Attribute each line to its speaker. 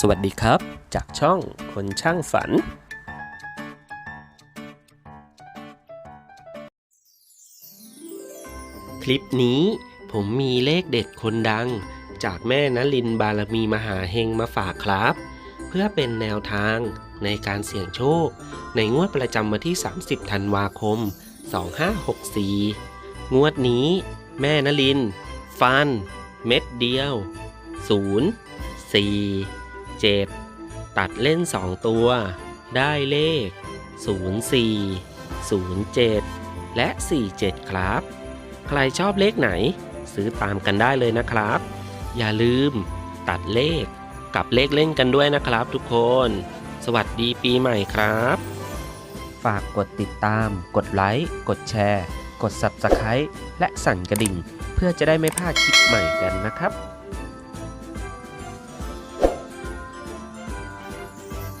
Speaker 1: สวัสดีครับ จากช่องคนช่างฝัน คลิปนี้ผมมีเลขเด็ดคนดัง จากแม่นลินบารมีมหาเฮงมาฝากครับ เพื่อเป็นแนวทางในการเสี่ยงโชค ในงวดประจำวันที่ 30 ธันวาคม 2564 งวดนี้ แม่นลิน ฟัน เม็ดเดียว 0 4 7 ตัดเล่น 2 ตัว ได้เลข 04 07 และ 47 ครับ ใครชอบเลขไหน ซื้อตามกันได้เลยนะครับ อย่าลืมตัดเลขกับเลขเล่นกันด้วยนะครับทุกคน สวัสดีปีใหม่ครับ ฝากกดติดตาม กดไลค์ กดแชร์ กด Subscribe และสั่นกระดิ่ง เพื่อจะได้ไม่พลาดคลิปใหม่กันนะครับ